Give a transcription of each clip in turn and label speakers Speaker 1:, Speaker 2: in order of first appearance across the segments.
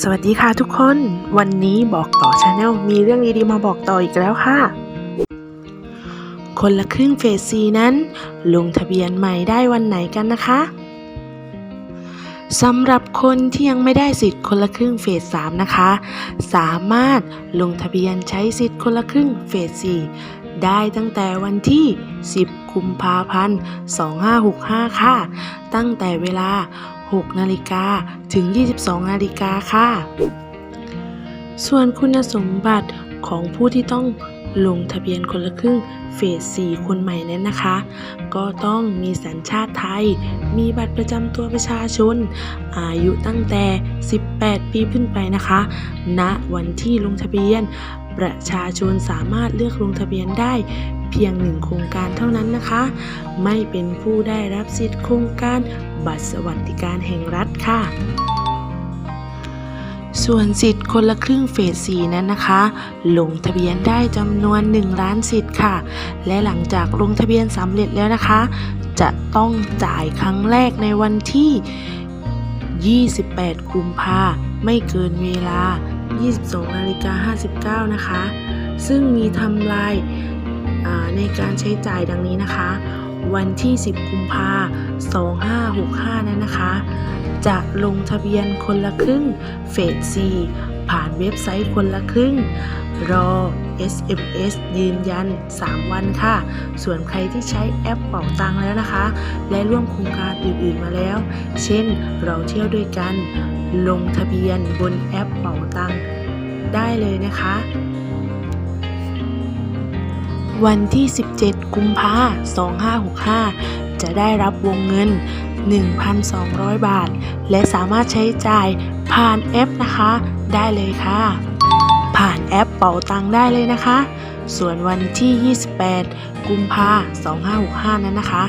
Speaker 1: สวัสดีค่ะทุกคน วันนี้บอกต่อชาแนลมีเรื่องดีๆมาบอกต่ออีกแล้วค่ะ คนละครึ่งเฟสซีนั้น ลงทะเบียนใหม่ได้วันไหนกันนะคะสำหรับคนที่ยังไม่ได้สิทธิ์คนละครึ่งเฟส3นะคะ สามารถลงทะเบียนใช้สิทธิ์คนละครึ่งเฟส4ได้ตั้งแต่วันที่ 10 กุมภาพันธ์ 2565 ค่ะ ตั้งแต่เวลา 6 นาฬิกาถึง 22 นาฬิกาค่ะ ส่วนคุณสมบัติของผู้ที่ต้อง ลงทะเบียนคนละครึ่งเฟส 4 คนใหม่นั้นนะคะ ก็ต้องมีสัญชาติไทย มีบัตรประจำตัวประชาชน อายุตั้งแต่ 18 ปีขึ้นไปนะคะณวันที่ลงทะเบียน ประชาชนสามารถเลือกลงทะเบียนได้เพียงหนึ่งโครงการเท่านั้นนะคะ ไม่เป็นผู้ได้รับสิทธิ์โครงการบัตรสวัสดิการแห่งรัฐค่ะ ส่วนสิทธิ์คนละครึ่งเฟส4นั้นนะคะ ลงทะเบียนได้จำนวน 1 ล้านสิทธิ์ค่ะ และหลังจากลงทะเบียนสำเร็จแล้วนะคะ จะต้องจ่ายครั้งแรกในวันที่ 28 กุมภาไม่เกินเวลา 22นาฬิกา59 นะคะ ซึ่งมีทำลายในการใช้จ่ายดังนี้นะคะ วันที่ 10 กุมภา2565 นั้นนะคะ จะลงทะเบียนคนละครึ่งเฟส 4 ผ่านเว็บไซต์คนละครึ่ง รอ SMS ยืนยัน 3 วันค่ะ ส่วนใครที่ใช้แอปเป่าตังแล้วนะคะ และร่วมโครงการอื่นๆมาแล้ว เช่นเราเที่ยวด้วยกัน ลงทะเบียนบนแอปเป่าตังได้เลยนะคะวันที่ 17 กุมภา2565 จะได้รับวงเงิน 1,200 บาท และสามารถใช้จ่ายผ่านแอปนะคะ ได้เลยค่ะ ผ่านแอปเป๋าตังได้เลยนะคะ ส่วนวันที่ 28 กุมภา2565 นั้นนะคะ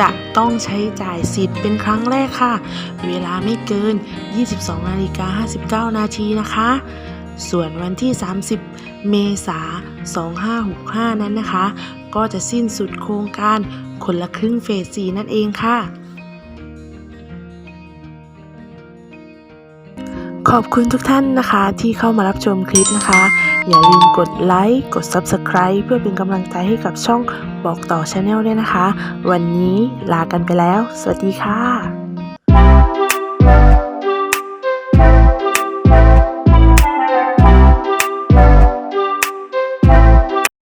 Speaker 1: จะต้องใช้จ่ายสิทธิ์เป็นครั้งแรกค่ะ เวลาไม่เกิน 22นาฬิกา59 นาทีนะคะ ส่วนวันที่ 30 เมษายน2565 นั้นนะคะ ก็จะสิ้นสุดโครงการ คนละครึ่งเฟส4นั่นเองค่ะ ขอบคุณทุกท่านนะคะที่เข้ามารับชมคลิปนะคะ อย่าลืมกดไลค์กด Subscribe เพื่อเป็นกำลังใจให้กับช่องบอกต่อชาแนลด้วยนะคะ วันนี้ลากันไปแล้ว สวัสดีค่ะ